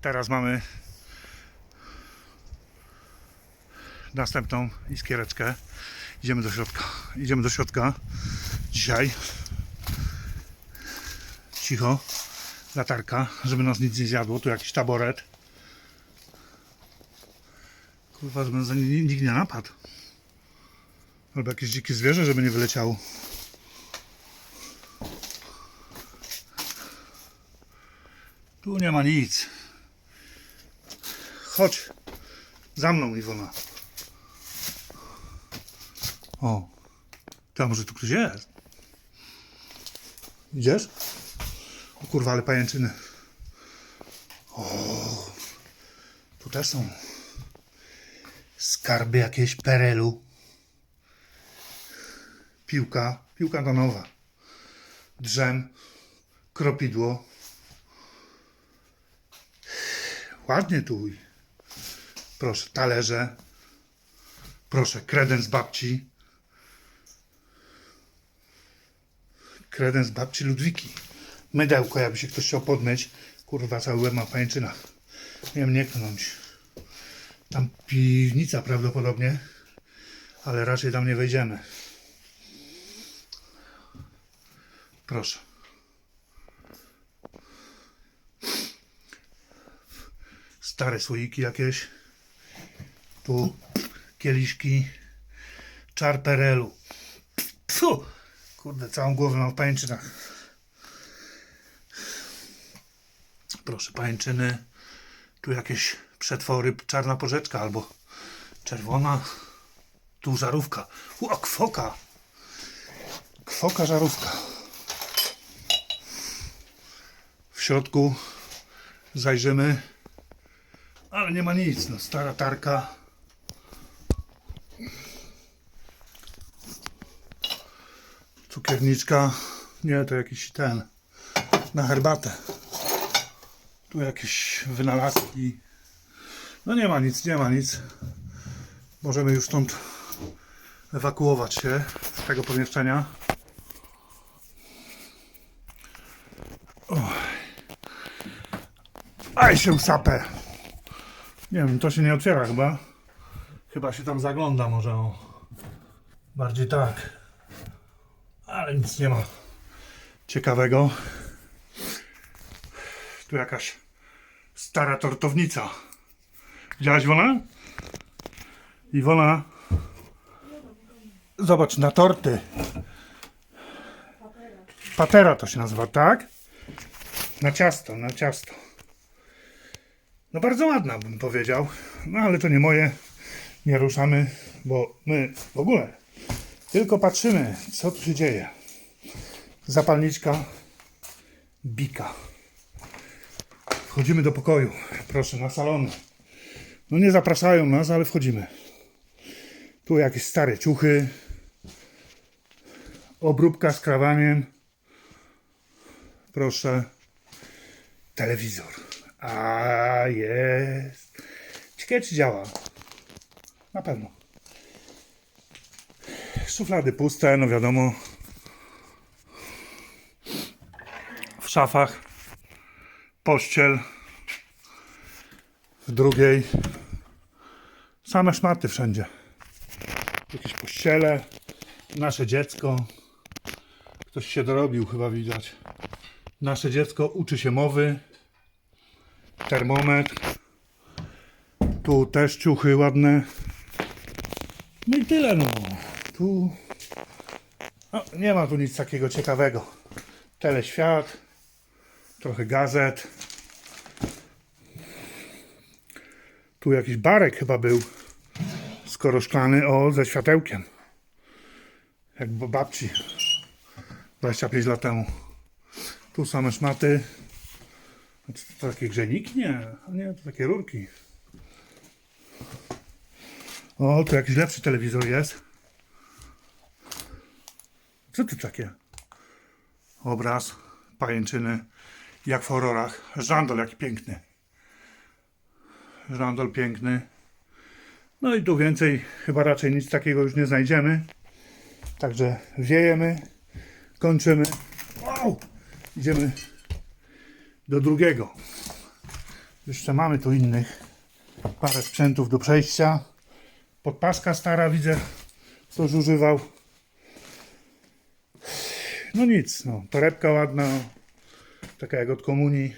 Teraz mamy następną iskiereczkę. Idziemy do środka. Idziemy do środka. Dzisiaj. Cicho. Latarka, żeby nas nic nie zjadło. Tu jakiś taboret. Kurwa, żeby nas ni- nikt nie napadł. Albo jakieś dzikie zwierzę, żeby nie wyleciało. Tu nie ma nic. Chodź. Za mną, Iwona. O. A może tu ktoś jest? Idziesz? O kurwa, ale pajęczyny. O. Tu też są. Skarby jakieś perelu. Piłka. Piłka nowa. Drzem. Kropidło. Ładnie tu. Proszę, talerze. Proszę, kredens babci. Kredens babci Ludwiki. Mydełko, jakby się ktoś chciał podmyć. Kurwa, cały łeb ma pajęczyna. Nie wiem, nie knąć. Tam piwnica prawdopodobnie. Ale raczej tam nie wejdziemy. Proszę. Stare słoiki jakieś. Tu kieliszki. Czar perelu. Pfu! Kurde, całą głowę mam w pajęczynach. Proszę, pajęczyny. Tu jakieś przetwory, czarna porzeczka albo czerwona. Tu żarówka. O, kwoka. Kwoka żarówka. W środku zajrzymy. Ale nie ma nic. No, stara tarka. Cukierniczka. Nie, to jakiś ten. Na herbatę. Tu jakieś wynalazki. No nie ma nic, nie ma nic. Możemy już stąd ewakuować się z tego pomieszczenia. Oj. Aj się sapę. Nie wiem, to się nie otwiera chyba. Chyba się tam zagląda może. Bardziej tak. Ale nic nie ma ciekawego. Tu jakaś stara tortownica. Widziałaś Iwona? Iwona? Zobacz, na torty. Patera to się nazywa, tak? Na ciasto, na ciasto. No bardzo ładna bym powiedział. No ale to nie moje. Nie ruszamy, bo my w ogóle tylko patrzymy, co tu się dzieje. Zapalniczka bika. Wchodzimy do pokoju. Proszę, na salony. No nie zapraszają nas, ale wchodzimy. Tu jakieś stare ciuchy. Obróbka z krawaniem. Proszę. Telewizor. A jest. Ciekawe czy działa. Na pewno. Szuflady puste, no wiadomo. W szafach pościel. W drugiej same szmaty wszędzie. Jakieś pościele. Nasze dziecko. Ktoś się dorobił, chyba widać. Nasze dziecko uczy się mowy. Termometr. Tu też ciuchy ładne. No i tyle no. Tu no, nie ma tu nic takiego ciekawego. Teleświat, trochę gazet. Tu jakiś barek chyba był. Skoro szklany, o, ze światełkiem. Jak babci. 25 lat temu. Tu same szmaty. Czy to takie grzejniki? Nie, nie, to takie rurki. O, tu jakiś lepszy telewizor jest. Co tu takie? Obraz, pajęczyny, jak w horrorach. Żandol jaki piękny. Żandol piękny. No i tu więcej, chyba raczej nic takiego już nie znajdziemy. Także wiejemy, kończymy. Wow! Idziemy do drugiego. Jeszcze mamy tu innych parę sprzętów do przejścia. Podpaska stara widzę, ktoś używał. No nic, no, torebka ładna, taka jak od komunii.